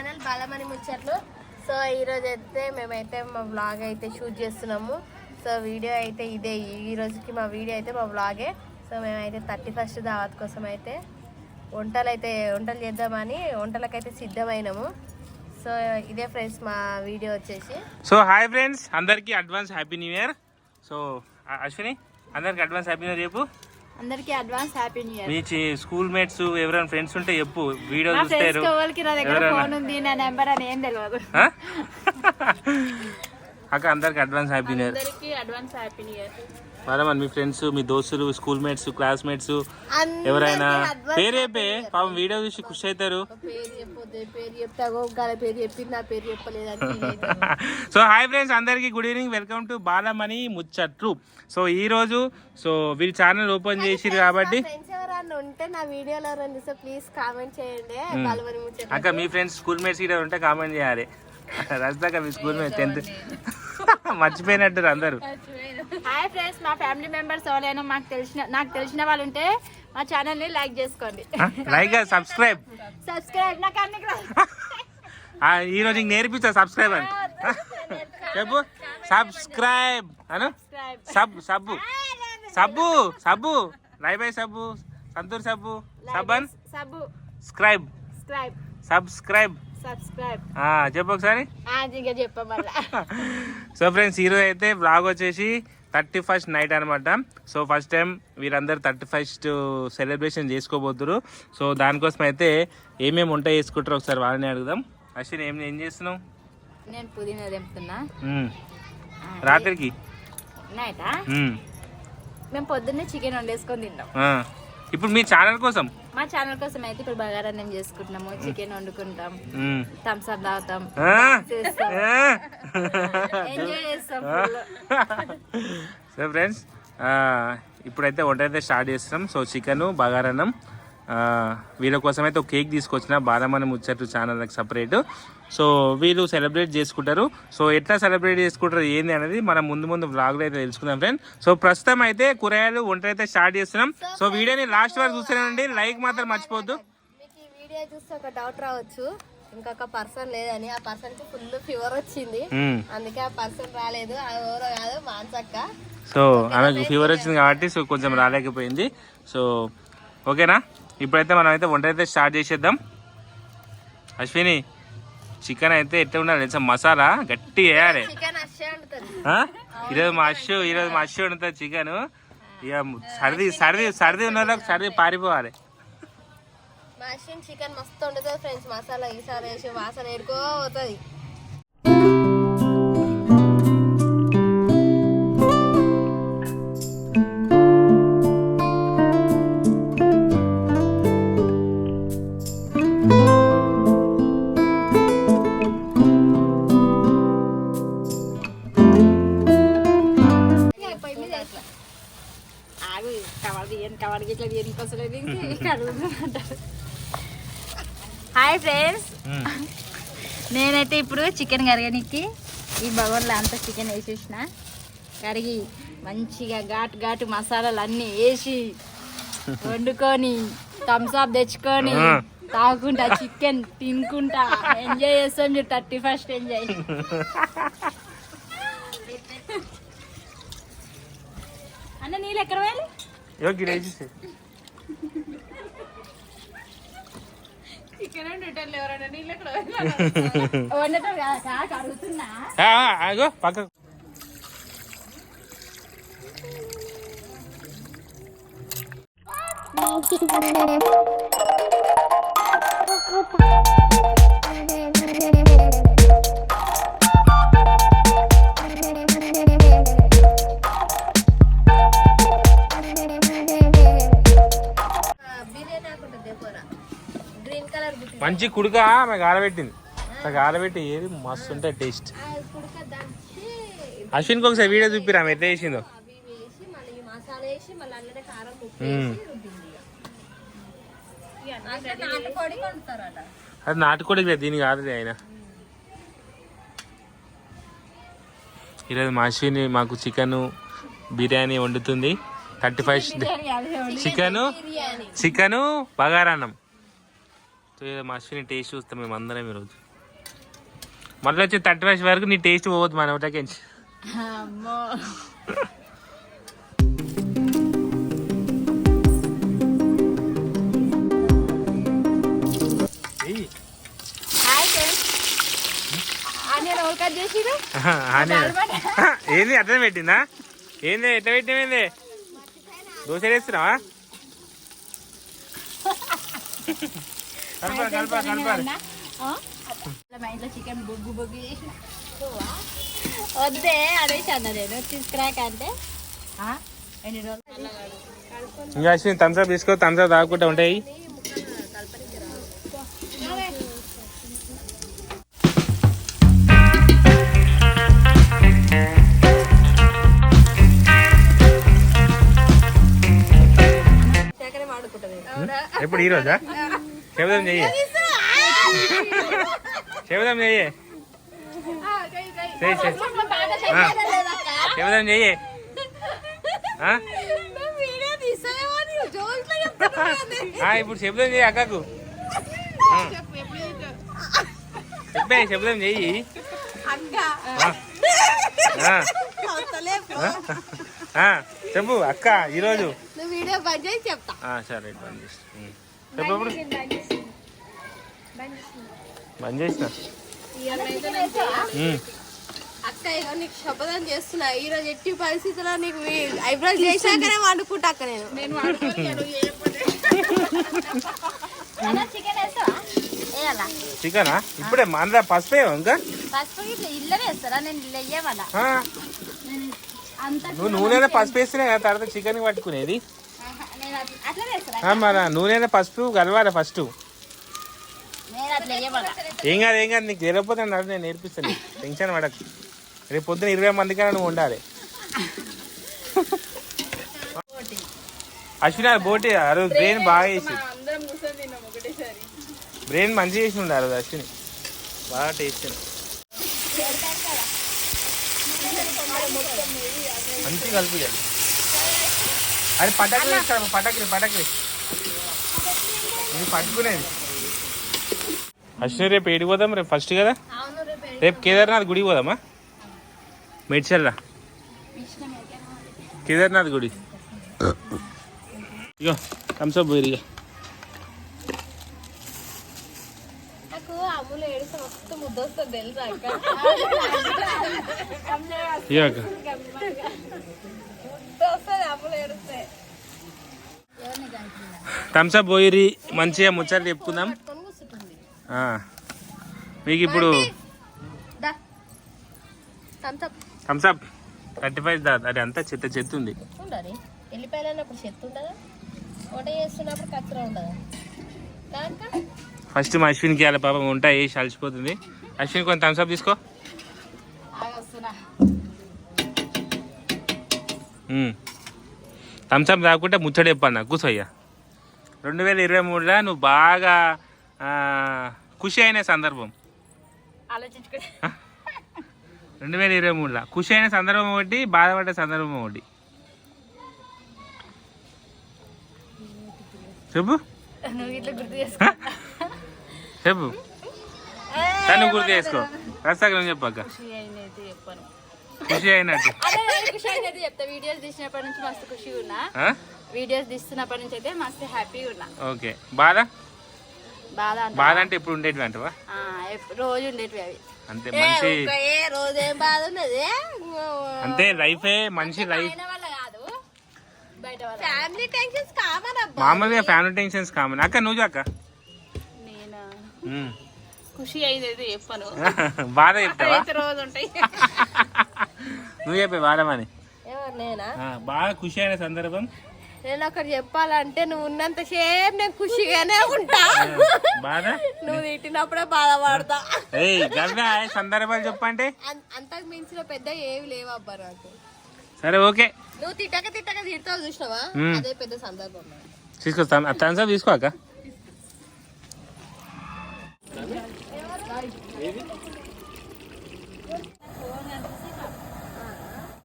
Channel Balamani ముచ్చట్లు. So ఈరోజు అయితే మేమైతే మా వ్లాగ్ అయితే షూట్ చేస్తున్నాము. సో వీడియో అయితే ఇదే. ఈ రోజుకి మా వీడియో అయితే మా బ్లాగే సో మేమైతే థర్టీ ఫస్ట్ దావత్ కోసం అయితే వంటలు అయితే వంటలు చేద్దామని వంటలకైతే సిద్ధమైనాము. సో ఇదే ఫ్రెండ్స్ మా వీడియో వచ్చేసి. So hi friends. అందరికీ advance happy new year. So Ashwini అందరికి అడ్వాన్స్ హ్యాపీ న్యూ ఇయర్ రేపు అందరికి అడ్వాన్స్ హ్యాపీ న్యూ ఇయర్ మీ స్కూల్ మేట్స్ ఎవరైనా ఫ్రెండ్స్ ఉంటే చెప్పు. వీడియో చూస్తారు. ఎవరికి నా దగ్గర ఫోన్ ఉంది నా నెంబర్ అని ఏం తెలియదు? అక్క అందరికి అడ్వాన్స్ హ్యాపీ న్యూ ఇయర్ అందరికి అడ్వాన్స్ హ్యాపీ న్యూ ఇయర్ మన మీ ఫ్రెండ్స్ మీ దోస్తులు స్కూల్ మేట్స్ క్లాస్మేట్స్ ఎవరైనా? advance పేరు చెప్పే పాపం వీడియో చూసి ఖుషి అవుతారు. సో హాయ్ ఫ్రెండ్స్ అందరికీ good evening welcome to Balamani ముచ్చట్లు సో ఈ రోజు సో వీళ్ళు ఛానల్ ఓపెన్ చేసిరు కాబట్టి ఫ్రెండ్స్ ఎవరన్నా ఉంటే నా వీడియోలో ఎవరైనా చూస్తే ప్లీజ్ కామెంట్ చేయండి. బాలమణి ముచ్చట్లు అక్క మీ ఫ్రెండ్స్ స్కూల్ మేట్స్ ఇక్కడ ఉంటే కామెంట్ చేయాలి. రజితక్క మీ స్కూల్ మేట్ టెన్త్ మర్చిపోయినట్టు అందరు. హాయ్ ఫ్రెండ్స్ మా ఫ్యామిలీ మెంబర్స్ ఎవరైనా మాకు తెలిసిన నాకు తెలిసిన వాళ్ళు ఉంటే మా ఛానల్ని లైక్ చేసుకోండి. లైక్ సబ్స్క్రైబ్ సబ్స్క్రైబ్ నాకు అన్ని ఈ రోజు నేర్పించా సబ్స్క్రైబ్ అని. చెప్పు. సబ్స్క్రైబ్ అను. సబ్ సబ్బు సబ్బు సబ్బు లైవ్ బై సబ్బు సంతూర్ సబ్బు సబ్బన్ సబ్ స్క్రైబ్ స్క్రైబ్ సబ్స్క్రైబ్ సబ్స్క్రైబ్ చెప్పు ఒకసారి. సో ఫ్రెండ్స్ ఈరోజు అయితే బ్లాగ్ వచ్చేసి థర్టీ ఫస్ట్ నైట్ అనమాట సో ఫస్ట్ టైం వీరందరూ థర్టీ ఫస్ట్ సెలబ్రేషన్ చేసుకోబోతున్నారు సో దానికోసం అయితే ఏమేమి వంట చేసుకుంటారో ఒకసారి వాళ్ళని అడుగుదాం. అశ్విన్ ఏం ఏం చేస్తున్నావు? నేను పుదీనా తెంపుతున్నా. రాత్రికి? నైటా? మ్మ్. పొద్దున్నే చికెన్ వండేసుకొని ఆ. ఇప్పుడు మీ ఛానల్ కోసం? మా ఛానల్ కోసం అయితే ఇప్పుడు బగారాన్నం చేసుకుంటున్నాము చికెన్ వండుకుంటాం. థమ్స్ అప్ తాగుతాం? చేస్తాం? ఎంజాయ్ చేస్తాం. సో ఫ్రెండ్స్ ఇప్పుడైతే వంట అయితే స్టార్ట్ చేస్తున్నాం సో చికెన్ బగారన్నం వీళ్ళ కోసం అయితే ఒక కేక్ తీసుకొచ్చిన బాలమని ముచ్చట్లు ఛానల్ సపరేట్. సో వీళ్ళు సెలబ్రేట్ చేసుకుంటారు. సో ఎట్లా సెలబ్రేట్ చేసుకుంటారు ఏంది అనేది మనం ముందు ముందు వ్లాగ్లో అయితే తెలుసుకుందాం ఫ్రెండ్ సో ప్రస్తుతం అయితే కూరగాయలు వంట అయితే స్టార్ట్ చేస్తున్నాం. సో వీడియోని లాస్ట్ వరకు చూస్తున్నానండి లైక్ మాత్రం మర్చిపోద్దు మీకు ఈ వీడియో చూస్తే ఒక డౌట్ రావచ్చు. ఇంకొక పర్సన్ లేదని. ఆ పర్సన్కి ఫుల్ ఫీవర్ వచ్చింది. మ్మ్. అందుకే ఆ పర్సన్ రాలేదు. ఎవరో కాదు మాన్సక్క. సో ఆమెకు ఫీవర్ వచ్చింది కాబట్టి సో కొంచెం రాలేకపోయింది. సో ఓకేనా? ఇప్పుడైతే మనం అయితే వంట అయితే స్టార్ట్ చేసేద్దాం. అశ్విని చికెన్ అయితే ఎట్లా ఉండాలి తెలుసా? మసాలా గట్టి వేయాలి? ఈరోజు మా అశ్వ ఈరోజు మా అశ్వ ఉంటుంది చికెన్. ఇక సర్ది సర్ది సర్ది ఉన్న వాళ్ళకి సర్ది పారిపోవాలి. చికెన్ మస్తు వండుతుంది ఫ్రెండ్స్. మసాలా ఈసారి వేసి వాసన ఎడుకో పోతుంది ఆగు కవర్ తీయను కవర్ ఇట్లా తీయడానికి వస్తలేదు హాయ్ ఫ్రెండ్స్. నేనైతే ఇప్పుడు చికెన్ కరగనికి ఈ బగోన్లో అంతా చికెన్ వేసేసిన. కడిగి మంచిగా ఘాటు ఘాటు మసాలాలు అన్నీ వేసి వండుకొని థమ్స్ అప్ తెచ్చుకొని. తాగుకుంటా చికెన్ తినుకుంటా. ఎంజాయ్ చేస్తాం థర్టీ ఫస్ట్ ఎంజాయ్ అన్న నీళ్ళు ఎక్కడ పోయాలి ఇగో గిడ వేసేసి. వండటం కాదు కాదు అడుగుతున్నా ఆ, ఆ, ఆగో పక్క బిర్యానీ మంచి కుడుక ఆమె ఆరబెట్టింది నాకు ఆరబెట్టి ఏది? మస్తు ఉంటాయి టేస్ట్ దంచి అశ్విన్కి ఒకసారి వీడియో చూపిరా ఆమె ఎట్లా చేసిందో? అవి వేసి మళ్ళీ ఈ మసాలా వేసి మళ్ళీ అల్లనే కారం ఉప్పు మ్మ్. వేసి రుద్దింది ఇక. అంటే నాటుకోడి కొంటారట అది నాటుకోడి లేదు దీని కాదు ఆయన. ఈరోజు మా అశ్విని మాకు చికెన్ బిర్యానీ వండుతుంది. Thirty first chicken biryani chicken బగారన్నం so మా అశ్విని టేస్ట్ చూస్తాం మేము అందరం ఈరోజు. మళ్ళీ వచ్చి థర్టీ ఫస్ట్ వరకు నీ టేస్ట్ పోవద్దు మన ఒకటకించి ఏంది అట్లా పెట్టిందా? ఏంది ఎట్లా పెట్టింది దోశ వేస్తున్నావా? మా ఇంట్లో చికెన్ బొగ్గు బొగ్గు చేసి వద్దే అనేసి అన్న నేను. తీసుకురాక అంటే. ఆ? ఎన్ని రోజులు? ఇంకా అశ్విన్ థమ్స్అప్ తీసుకో థమ్స్అప్ తాగుకుంటా ఉంటాయి. ఎప్పుడు ఈ రోజా? చెబుదాం చెయ్యి. చెబుదాం చెయ్యి. చెయ్యి ఆ. చెబుదాం చెయ్యి. ఇప్పుడు చెబుదాం చెయ్యి అక్కకు. చెప్పే చెబుదాం చెయ్యి. చెప్పు అక్క ఈరోజు. వీడియో బంద్ చేసి చెప్తా. సరే బంద్ చేసి ఉం. చెప్పు ఇప్పుడు బంద్ చేసిన? ఉం. అక్క ఇగో నీకు శపథం చేస్తున్నా. ఈ రోజు ఎట్టి పరిస్థితుల్లో నీకు ఐబ్రోస్ చేశాకనే వండుకుంటా అక్క నేను. చికెన్ ఇప్పుడే అందులో పసుపు ఇంకా? పసుపు ఇల్లే వేస్తారా? నేను ఇల్లు వేయవాలా నువ్వు నూనెలో పసుపు వేస్తేనే కదా తర్వాత చికెన్ పట్టుకునేది? మన నూనెలో పసుపు కలవాలి ఫస్ట్ నేను ఏం కాదు ఏం కాదు నీకు తెలియకపోతే నేను నేర్పిస్తాను. టెన్షన్ పడకు. రేపు పొద్దున ఇరవై మందికైనా నువ్వు ఉండాలి. అశ్విన్ బోటి ఆ రోజు బ్రెయిన్ బాగా చేసి బ్రెయిన్ మంచిగా చేసి ఉండే ఆ రోజు అశ్విని. బాగా టేస్ట్ మంచిగా కలిపి అది పటాకులు వేస్తాడు పటాకులు పటాకులు ఇది పట్టుకునేది. అశ్విని రేపు ఏడికి పోదాం? రేపు ఫస్ట్ కదా? రేపు కేదార్నాథ్ గుడికి పోదామా? మేడ్చల్లా కేదార్నాథ్ గుడి. ఇగో థమ్స్అప్ పోయి ఇక అమ్ములు ఏడిస్తే ముద్ద వస్తుంది తెలుసా అక్క? వస్తుంది పోయిరి మంచిగా ముచ్చట చెప్పుకుందాం. మీకు ఇప్పుడు థమ్స్అప్ థర్టీ ఫైవ్ దా? అది అంతా చెత్త చెత్త ఉంది. ఉండాలి. వెళ్ళిపోయాలన్నప్పుడు చెత్త ఉండదా వంట చేస్తున్నప్పుడు కచ్చర ఉండదా కాక ఫస్ట్ మా అశ్విన్కి వాళ్ళ పాపం వంట వేసి అలసిపోతుంది అశ్విన్ కొంచెం థమ్స్అప్ తీసుకో. థమ్స్అప్ రాకుంటే ముచ్చట చెప్పాను కూర్చోయ్యా రెండు వేల ఇరవై మూడులో నువ్వు బాగా ఖుషి అయిన సందర్భం. రెండు వేల ఇరవై మూడులో ఖుషి అయిన సందర్భం ఒకటి బాధపడ్డ సందర్భం ఒకటి. చెప్పు. నువ్వు ఇట్లా గుర్తు చేసుకో. చెప్పు. తను గుర్తు చేసుకో. రస్తాగ్రం చెప్పాక ఖుషి అయినట్టు. చెప్తా. వీడియోస్ తీసినప్పటి నుంచి మస్తు ఖుషి ఉన్నా? వీడియోస్ తీస్తున్నప్పటి నుంచి అయితే మస్తు హ్యాపీగా ఉన్నా. ఓకే. బాధ? బాధ అంట బాధ అంటే ఇప్పుడు ఉండేటివి అంటవా? రోజు ఉండేటివి అవి. అంతే మంచి రోజేం బాధ ఉన్నది అంతే లైఫే మనిషి లైఫ్ మామూలుగా ఫ్యామిలీ టెన్షన్స్ కామన్ అక్క నువ్వు అక్క. ఖుషి అయింది చెప్పను. బాధ చెప్తావా రోజు ఉంటాయి నువ్వు చెప్పే బాధమని ఎవరు నేనా? ఆ, బాగా ఖుషి అయిన సందర్భం. నేను ఒకటి చెప్పాలంటే నువ్వు ఉన్నంత సేపు నేను ఖుషిగానే ఉంటా. బాధ నువ్వు తిట్టినప్పుడే బాధపడతా. సందర్భాలు చెప్పంటే అంతకు మించిన పెద్ద ఏమి లేవు అబ్బా నాకు. సరే ఓకే. నువ్వు తిట్టక తిట్టక తిడతావు చూసినావా. అదే పెద్ద సందర్భం తీసుకొస్తాను. థమ్స్అప్ తీసుకో అక్క